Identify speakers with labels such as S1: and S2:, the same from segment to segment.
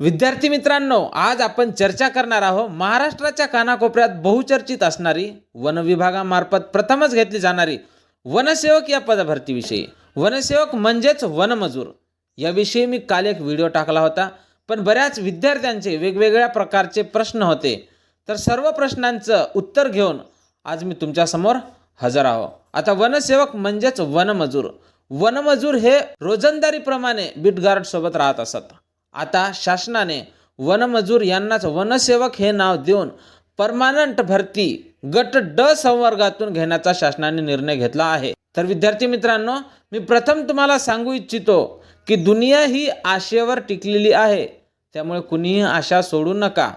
S1: विद्यार्थी मित्रांनो आज आपण चर्चा करणार आहोत महाराष्ट्राच्या कानाकोपऱ्यात बहुचर्चित असणारी वन विभागामार्फत प्रथमच घेतली जाणारी वनसेवक या पदभरतीविषयी. वनसेवक म्हणजेच वनमजूर. याविषयी मी काल एक व्हिडिओ टाकला होता पण बऱ्याच विद्यार्थ्यांचे वेगवेगळ्या प्रकारचे प्रश्न होते. तर सर्व प्रश्नांचं उत्तर घेऊन आज मी तुमच्यासमोर हजर आहो आता वनसेवक म्हणजेच वनमजूर. वनमजूर हे रोजंदारीप्रमाणे बिटगार्डसोबत राहत असत. आता शासनाने वनमजूर यांनाच वनसेवक हे नाव देऊन परमानंट भरती गट ड संवर्गातून घेण्याचा शासनाने निर्णय घेतला आहे. तर विद्यार्थी मित्रांनो मी प्रथम तुम्हाला सांगू इच्छितो की दुनिया ही आशेवर टिकलेली आहे. त्यामुळे कुणीही आशा सोडू नका.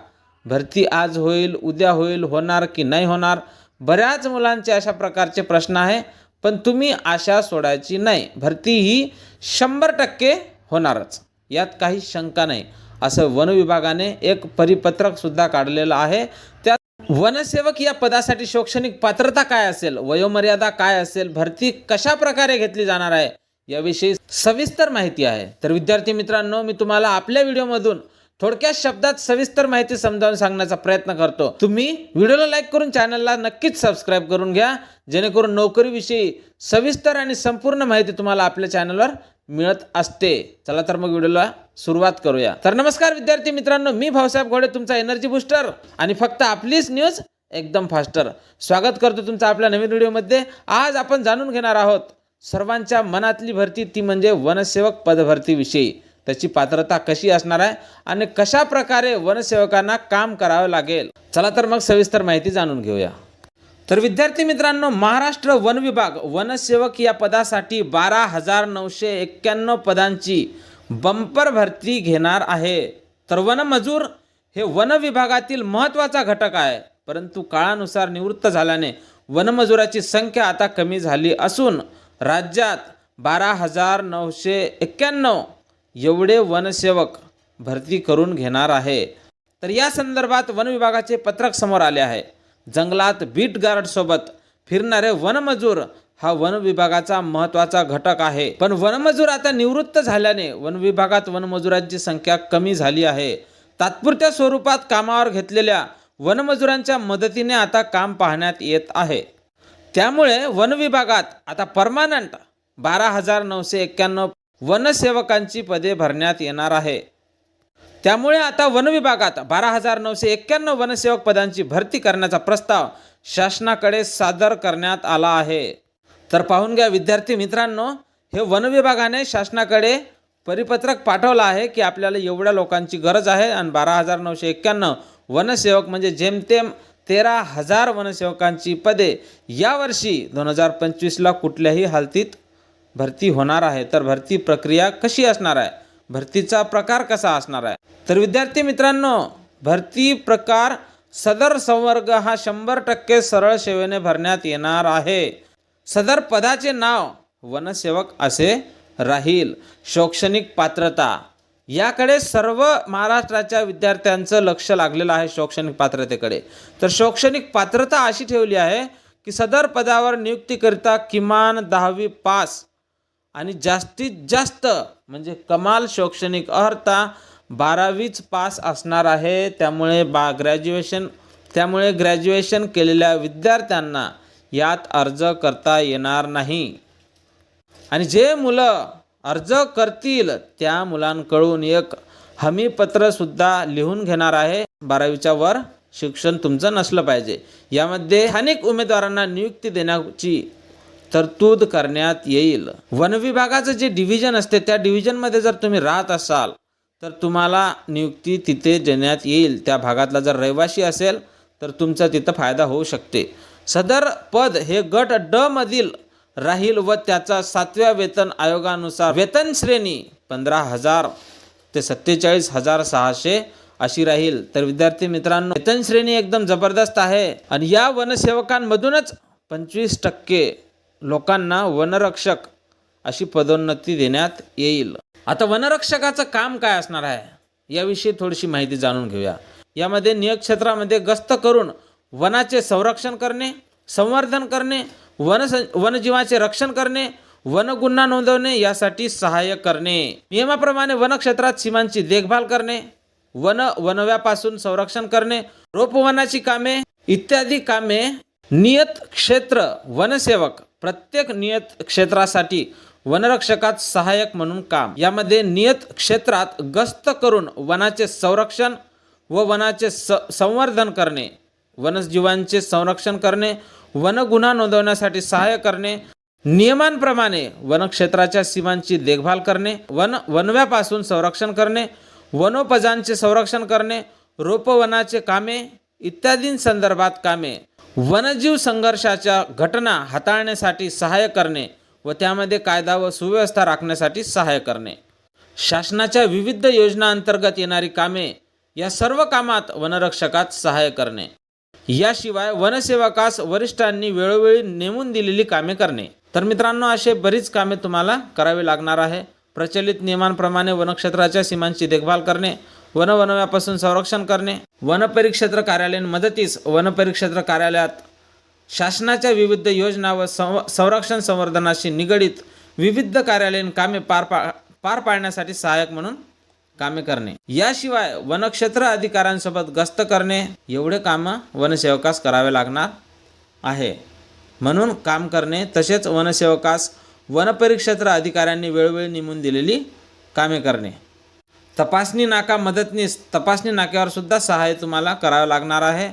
S1: भरती आज होईल उद्या होईल होणार की नाही होणार बऱ्याच मुलांचे अशा प्रकारचे प्रश्न आहे पण तुम्ही आशा सोडायची नाही. भरती ही शंभर टक्के होणारच. यात काही शंका नाही. असं वनविभागाने एक परिपत्रक सुद्धा काढलेलं आहे. त्यात वनसेवक या पदासाठी शैक्षणिक पात्रता काय असेल? वयोमर्यादा काय असेल? भरती कशा प्रकारे घेतली जाणार आहे? याविषयी सविस्तर माहिती आहे. तर विद्यार्थी मित्रांनो मी तुम्हाला आपल्या व्हिडिओमधून थोडक्या शब्दात सविस्तर माहिती समजावून सांगण्याचा प्रयत्न करतो. तुम्ही व्हिडिओला लाईक करून चॅनलला नक्कीच सबस्क्राईब करून घ्या. जेणेकरून नोकरीविषयी सविस्तर आणि संपूर्ण माहिती तुम्हाला आपल्या चॅनलवर मिळत असते. चला तर मग व्हिडिओला सुरुवात करूया. तर नमस्कार विद्यार्थी मित्रांनो मी भाऊसाहेब घोडे तुमचा एनर्जी बुस्टर आणि फक्त आपलीच न्यूज एकदम फास्टर स्वागत करतो तुमचं आपल्या नवीन व्हिडिओमध्ये. आज आपण जाणून घेणार आहोत सर्वांच्या मनातली भरती ती म्हणजे वनसेवक पदभरतीविषयी त्याची पात्रता कशी असणार आहे आणि कशा प्रकारे वनसेवकांना काम करावं लागेल? चला तर मग सविस्तर माहिती जाणून घेऊया. तर विद्यार्थी मित्रांनो महाराष्ट्र वन विभाग वनसेवक या पदासाठी बारा हजार नऊशे एक्क्याण्णव पदांची बंपर भरती घेणार आहे. तर वनमजूर हे वन विभागातील महत्त्वाचा घटक आहे. परंतु काळानुसार निवृत्त झाल्याने वनमजुराची संख्या आता कमी झाली असून राज्यात बारा हजार नऊशे एक्क्याण्णव एवढे वनसेवक भरती करून घेणार आहे. तर या संदर्भात वन विभागाचे पत्रक समोर आले आहे. जंगलात बीट गार्डसोबत फिरणारे वनमजूर हा वन विभागाचा महत्त्वाचा घटक आहे. पण वनमजूर आता निवृत्त झाल्याने वन विभागात वनमजुरांची संख्या कमी झाली आहे. तात्पुरत्या स्वरूपात कामावर घेतलेल्या वनमजुरांच्या मदतीने आता काम पाहण्यात येत आहे. त्यामुळे वन विभागात आता परमानंट बारा हजार नऊशे एक्क्याण्णव वनसेवकांची पदे भरण्यात येणार आहे. त्यामुळे आता वनविभागात बारा हजार नऊशे एक्क्याण्णव वनसेवक पदांची भरती करण्याचा प्रस्ताव शासनाकडे सादर करण्यात आला आहे. तर पाहून घ्या विद्यार्थी मित्रांनो हे वनविभागाने शासनाकडे परिपत्रक पाठवलं आहे की आपल्याला एवढ्या लोकांची गरज आहे आणि बारा हजार नऊशे एक्क्याण्णव वनसेवक म्हणजे जेमतेम तेरा हजार वनसेवकांची पदे यावर्षी दोन हजार पंचवीसला कुठल्याही हालतीत भरती होणार आहे. तर भरती प्रक्रिया कशी असणार आहे? भरतीचा प्रकार कसा असणार आहे? तर विद्यार्थी मित्रांनो भरती प्रकार सदर संवर्ग हा शंभर टक्के सरळ सेवेने भरण्यात येणार आहे. सदर पदाचे नाव वनसेवक असे राहील. शैक्षणिक पात्रता. याकडे सर्व महाराष्ट्राच्या विद्यार्थ्यांचं लक्ष लागलेलं आहे शैक्षणिक पात्रतेकडे. तर शैक्षणिक पात्रता अशी ठेवली आहे की सदर पदावर नियुक्तीकरिता किमान दहावी पास आणि जास्तीत जास्त म्हणजे कमाल शैक्षणिक अर्हता बारावीच पास असणार आहे. त्यामुळे बा ग्रॅज्युएशन त्यामुळे ग्रॅज्युएशन केलेल्या विद्यार्थ्यांना यात अर्ज करता येणार नाही. आणि जे मुलं अर्ज करतील त्या मुलांकडून एक हमीपत्रसुद्धा लिहून घेणार आहे. बारावीच्या वर शिक्षण तुमचं नसलं पाहिजे. यामध्ये अनेक उमेदवारांना नियुक्ती देण्याची तरतूद करण्यात येईल. वन विभागाचं जे डिव्हिजन असते त्या डिव्हिजनमध्ये जर तुम्ही राहत असाल तर तुम्हाला नियुक्ती तिथे देण्यात येईल. त्या भागातला जर रहिवासी असेल तर तुमचा तिथं फायदा होऊ शकते. सदर पद हे गट ड मधील राहील व त्याचा सातव्या वेतन आयोगानुसार वेतन श्रेणी पंधरा हजार ते सत्तेचाळीस हजार सहाशे अशी राहील. तर विद्यार्थी मित्रांनो वेतन श्रेणी एकदम जबरदस्त आहे. आणि या वनसेवकांमधूनच पंचवीस टक्के लोकांना वनरक्षक अशी पदोन्नती देण्यात येईल. आता वनरक्षकाचं काम काय असणार आहे? याविषयी थोडीशी माहिती जाणून घेऊया. यामध्ये नियोगक्षेत्रामध्ये गस्त करून वनाचे संरक्षण करणे संवर्धन करणे वन वनजीवाचे रक्षण करणे वनगुन्हा नोंदवणे यासाठी सहाय्य करणे. नियमाप्रमाणे वनक्षेत्रात सीमांची देखभाल करणे वन वनव्यापासून संरक्षण करणे रोपवनाची कामे इत्यादी कामे नियत क्षेत्र वनसेवक प्रत्येक नियत क्षेत्रासाठी वनरक्षकात सहाय्यक म्हणून काम. यामध्ये नियत क्षेत्रात गस्त करून वनाचे संरक्षण व वनाचे स संवर्धन करणे वनजीवांचे संरक्षण करणे वनगुन्हा नोंदवण्यासाठी सहाय्य करणे नियमांप्रमाणे वनक्षेत्राच्या सीमांची देखभाल करणे वन वनव्यापासून संरक्षण करणे वनोपजांचे संरक्षण करणे रोपवनाचे कामे इत्यादींसंदर्भात कामे. वनजीव संघर्षाच्या घटना हाताळण्यासाठी सहाय्य करणे व त्यामध्ये कायदा व सुव्यवस्था राखण्यासाठी सहाय्य करणे. शासनाच्या विविध योजनांतर्गत येणारी कामे या सर्व कामात वनरक्षकात सहाय्य करणे. याशिवाय वनसेवकास वरिष्ठांनी वेळोवेळी नेमून दिलेली कामे करणे. तर मित्रांनो असे बरीच कामे तुम्हाला करावी लागणार आहे. प्रचलित नियमांप्रमाणे वनक्षेत्राच्या सीमांची देखभाल करणे वनवनव्यापासून संरक्षण करणे. वनपरिक्षेत्र कार्यालयीन मदतीस वनपरिक्षेत्र कार्यालयात शासनाच्या विविध योजना व संव संरक्षण संवर्धनाशी निगडीत विविध कार्यालयीन कामे पार पा पार पाडण्यासाठी सहाय्यक म्हणून कामे करणे. याशिवाय वनक्षेत्र अधिकाऱ्यांसोबत गस्त करणे एवढे कामं वनसेवकास करावे लागणार आहे. म्हणून काम करणे तसेच वनसेवकास वनपरिक्षेत्र अधिकाऱ्यांनी वेळोवेळी नेमून दिलेली कामे करणे. तपासणी नाका मदतनीस तपासणी नाक्यावर सुद्धा सहाय्य तुम्हाला करावं लागणार आहे.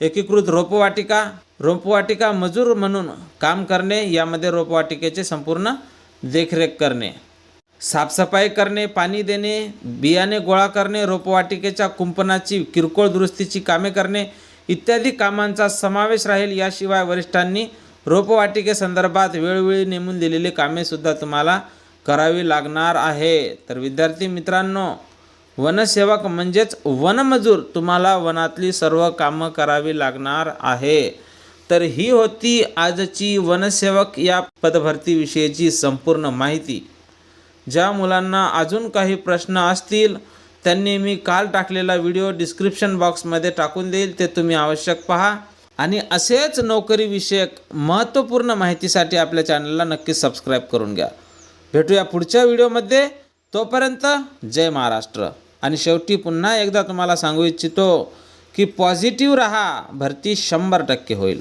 S1: एकीकृत रोपवाटिका रोपवाटिका मजूर म्हणून काम करणे यामध्ये रोपवाटिकेचे संपूर्ण देखरेख करणे साफसफाई करणे पाणी देणे बियाणे गोळा करणे रोपवाटिकेच्या कुंपणाची किरकोळ दुरुस्तीची कामे करणे इत्यादी कामांचा समावेश राहील. याशिवाय वरिष्ठांनी रोपवाटिकेसंदर्भात वेळोवेळी नेमून दिलेली कामेसुद्धा तुम्हाला करावी लागणार आहे. तर विद्यार्थी मित्रांनो वनसेवक म्हणजेच वनमजूर तुम्हाला वनातली सर्व कामं करावी लागणार आहे. तर ही होती आजची वनसेवक या पदभरतीविषयीची संपूर्ण माहिती. ज्या मुलांना अजून काही प्रश्न असतील त्यांनी मी काल टाकलेला व्हिडिओ डिस्क्रिप्शन बॉक्समध्ये टाकून देईल ते तुम्ही आवश्यक पहा. आणि असेच नोकरीविषयक महत्त्वपूर्ण माहितीसाठी आपल्या चॅनलला नक्की सबस्क्राईब करून घ्या. भेटूया पुढच्या व्हिडिओमध्ये. तोपर्यंत जय महाराष्ट्र. आणि शेवटी पुन्हा एकदा तुम्हाला सांगू इच्छितो की पॉझिटिव्ह राहा भरती शंभर टक्के होईल.